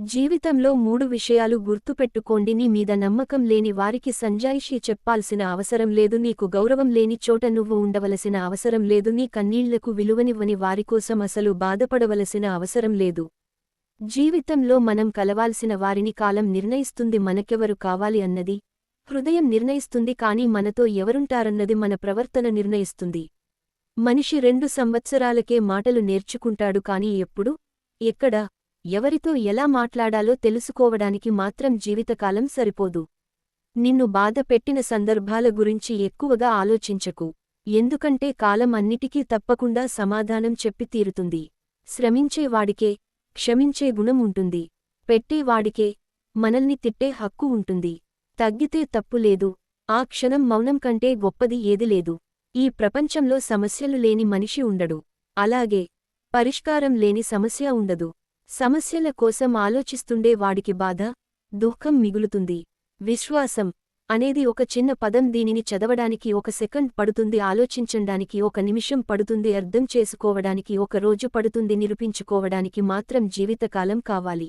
జీవితంలో మూడు విషయాలు గుర్తుపెట్టుకోండి. నీ మీద నమ్మకం లేని వారికి సంజాయిషీ చెప్పాల్సిన అవసరం లేదు. నీకు గౌరవం లేని చోట నువ్వు ఉండవలసిన అవసరం లేదు. నీ కన్నీళ్ళకు విలువనివ్వని వారికోసం అసలు బాధపడవలసిన అవసరం లేదు. జీవితంలో మనం కలవాల్సిన వారిని కాలం నిర్ణయిస్తుంది. మనకెవరు కావాలి అన్నది హృదయం నిర్ణయిస్తుంది. కాని మనతో ఎవరుంటారన్నది మన ప్రవర్తన నిర్ణయిస్తుంది. మనిషి రెండు సంవత్సరాలకే మాటలు నేర్చుకుంటాడు. కాని ఎప్పుడు? ఎక్కడ? ఎవరితో ఎలా మాట్లాడాలో తెలుసుకోవడానికి మాత్రం జీవితకాలం సరిపోదు. నిన్ను బాధ పెట్టిన సందర్భాల గురించి ఎక్కువగా ఆలోచించకు. ఎందుకంటే కాలం అన్నిటికీ తప్పకుండా సమాధానం చెప్పి తీరుతుంది. శ్రమించేవాడికే క్షమించే గుణం ఉంటుంది. పెట్టేవాడికే మనల్ని తిట్టే హక్కు ఉంటుంది. తగ్గితే తప్పులేదు ఆ క్షణం మౌనం కంటే గొప్పది ఏది లేదు. ఈ ప్రపంచంలో సమస్యలు లేని మనిషి ఉండడు. అలాగే పరిష్కారం లేని సమస్య ఉండదు. సమస్యల కోసం ఆలోచిస్తుండే వాడికి బాధ దుఃఖం మిగులుతుంది. విశ్వాసం అనేది ఒక చిన్న పదం దీనిని చదవడానికి ఒక సెకండ్ పడుతుంది ఆలోచించడానికి ఒక నిమిషం పడుతుంది అర్థం చేసుకోవడానికి ఒక రోజు పడుతుంది నిరూపించుకోవడానికి మాత్రం జీవితకాలం కావాలి.